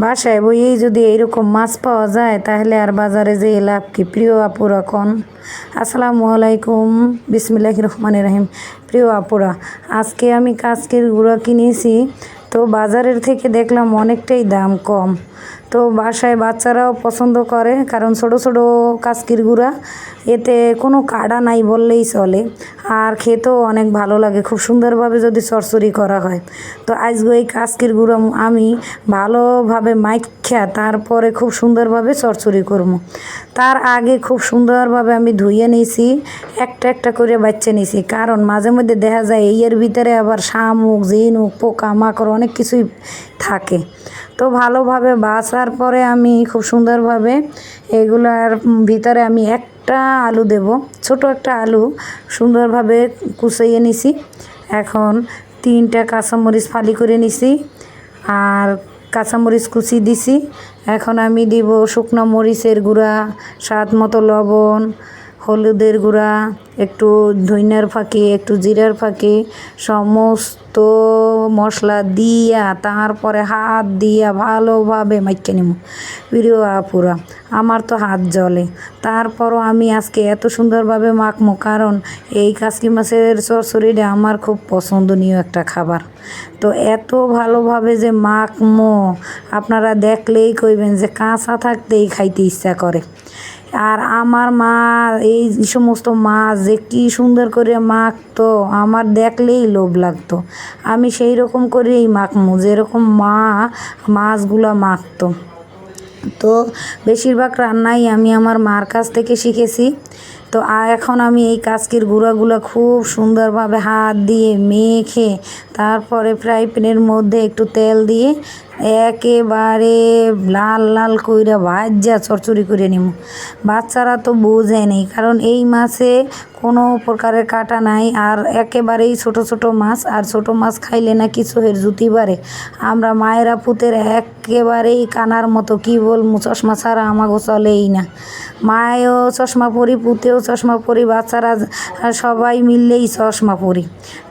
বাসায় বইয়েই যদি এইরকম মাছ পাওয়া যায়, তাহলে আর বাজারে যে লাভ কি? প্রিয় আপুরা, কন? আসসালামু আলাইকুম। বিসমিল্লাহ রহমান রহিম। প্রিয় আপুরা, আজকে আমি কাজকের গুঁড়া কিনেছি। তো বাজারের থেকে দেখলাম অনেকটাই দাম কম। তো বাসায় বাচ্চারাও পছন্দ করে, কারণ ছোট ছোট কাস্কির গুঁড়া, এতে কোনো কাটা নাই বললেই চলে। আর খেতেও অনেক ভালো লাগে, খুব সুন্দরভাবে যদি চরচড়ি করা হয়। তো আজকে এই কাস্কির গুঁড়ো আমি ভালোভাবে মাইখ্যা তারপরে খুব সুন্দরভাবে চরচড়ি করব। তার আগে খুব সুন্দরভাবে আমি ধুয়ে নিয়েছি, একটা একটা করে বাচ্চা নিয়েছি। কারণ মাঝে মধ্যে দেখা যায় এই এর ভিতরে আবার শামুক, ঝিনুক পোকা মাকড় অনেক কিছুই থাকে। তো ভালোভাবে বাছার পরে আমি খুব সুন্দরভাবে এগুলার ভিতরে আমি একটা আলু দেব, ছোট একটা আলু সুন্দরভাবে কুচাইয়ে নিছি। এখন তিনটা কাঁচামরিচ ফালি করে নিছি আর কাঁচামরিচ কুচি দিছি। এখন আমি দিব শুকনো মরিচের গুঁড়া, স্বাদ মতো লবণ হলুদের গুঁড়া, একটু ধইনার ফাঁকি, একটু জিরার ফাঁকি, সমস্ত মশলা দিয়া, তারপরে হাত দিয়া ভালোভাবে মাইকে নিব প্রিয় আপুরা, আমার তো হাত জ্বলে। তারপরও আমি আজকে এত সুন্দরভাবে মাখমো, কারণ এই কাসকি মাছের চরচড়িটা আমার খুব পছন্দনীয় একটা খাবার। তো এত ভালোভাবে যে মাখমো, আপনারা দেখলেই কইবেন যে কাঁচা থাকতেই খাইতে ইচ্ছা করে। আর আমার মা, এই সমস্ত মাছ যে কী সুন্দর করে মাখতো, আমার দেখলেই লোভ লাগতো। আমি সেই রকম করেই মাখমু, যেরকম মা মাছগুলো মাখতো। তো বেশিরভাগ রান্নাই আমি আমার মার কাছ থেকে শিখেছি। তো এখন আমি এই কাজকের গুঁড়াগুলো খুব সুন্দরভাবে হাত দিয়ে মেখে তারপরে ফ্রাই প্যানের মধ্যে একটু তেল দিয়ে একেবারে লাল লাল কইরা ভাজ্যা চরচড়ি করে নিব বাচ্চারা তো বোঝে নেই, কারণ এই মাছে কোনো প্রকারের কাটা নাই আর একেবারেই ছোট ছোট মাছ, আর ছোট মাছ খাইলে না নাকি চোহের জুতি বাড়ে। আমরা মায়েরা পুতের একেবারেই কানার মতো, কী বলব, চশমা ছাড়া আমাগো চলেই না। মায়েও চশমা পরি, পুতেও চশমা পরি, বাচ্চারা সবাই মিললেই চশমা পরি।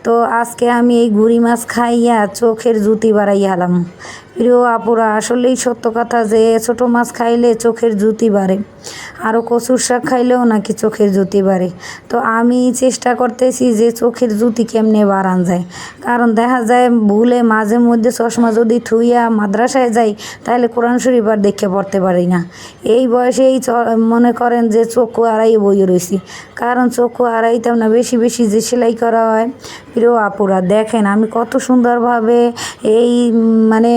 তো আজকে আমি এই গুড়ি মাছ খাইয়া চোখের জুতি বাড়াই হালাম প্রিয় আপুরা, আসলেই সত্য কথা যে ছোটো মাছ খাইলে চোখের জুতি বাড়ে। আরও কচুর শাক খাইলেও নাকি চোখের জুতি বাড়ে। তো আমি চেষ্টা করতেছি যে চোখের জুতি কেমনে বাড়ান যায়। কারণ দেখা যায় ভুলে মাঝে মধ্যে চশমা যদি থুইয়া মাদ্রাসায় যাই, তাহলে কোরআন শরীফ আর দেখে পড়তে পারি না। এই বয়সেই মনে করেন যে চক্ষু আড়াই বই রয়েছি কারণ চক্ষু আড়াইতাম না বেশি বেশি যে সেলাই করা হয়। প্রিয় আপুরা, দেখেন আমি কত সুন্দরভাবে এই মানে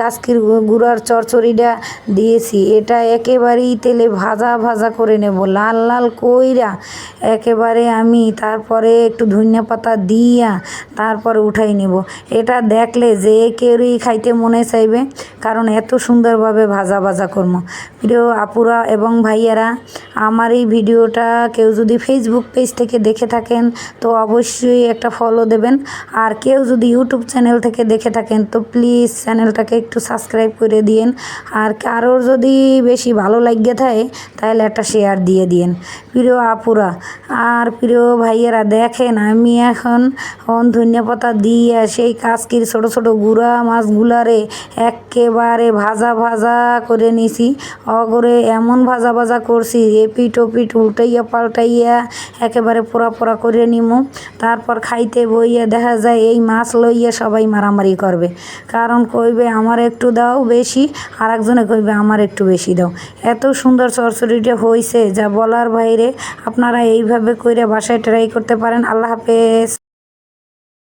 কাস্কির গুঁড়ার চরচড়িটা দিয়েছি। এটা একেবারেই তেলে ভাজা ভাজা করে নেব, লাল লাল কইরা একেবারে আমি তারপরে একটু ধনিয়া পাতা দিয়া তারপরে উঠাই নেব। এটা দেখলে যে কেউই খাইতে মনে চাইবে, কারণ এত সুন্দরভাবে ভাজা ভাজা করব। প্রিয় আপুরা এবং ভাইয়ারা, আমার এই ভিডিওটা কেউ যদি ফেসবুক পেজ থেকে দেখে থাকেন, তো অবশ্যই একটা ফলো দেবেন। আর কেউ যদি ইউটিউব চ্যানেল থেকে দেখে থাকেন, তো প্লিজ চ্যানেলটাকে একটু সাবস্ক্রাইব করে দিন আর কারোর যদি বেশি ভালো লাগিয়ে থাকে, তাহলে একটা শেয়ার দিয়ে দিন প্রিয় আপুরা আর প্রিয় ভাইয়েরা, দেখেন আমি এখন ধনিয়া পাতা দিয়ে সেই কাজকির ছোট ছোট গুঁড়া মাছগুলারে একেবারে ভাজা ভাজা করে নিছি। অগরে এমন ভাজা ভাজা করছি এপিট ওপিট উল্টাইয়া পাল্টাইয়া একেবারে পোড়া পোড়া করে নিমু। তারপর খাইতে বইয়া দেখা যায় এই মাছ লইয়া সবাই মারামারি করবে। কারণ কইবে, আমার একটু দাও বেশি আর একজনে কইবে, আমার একটু বেশি দাও। এত সুন্দর চরচড়িটা হয়েছে যা বলার বাইরে আপনারা এইভাবে কইরে বাসায় ট্রাই করতে পারেন। আল্লাহ হাফেজ।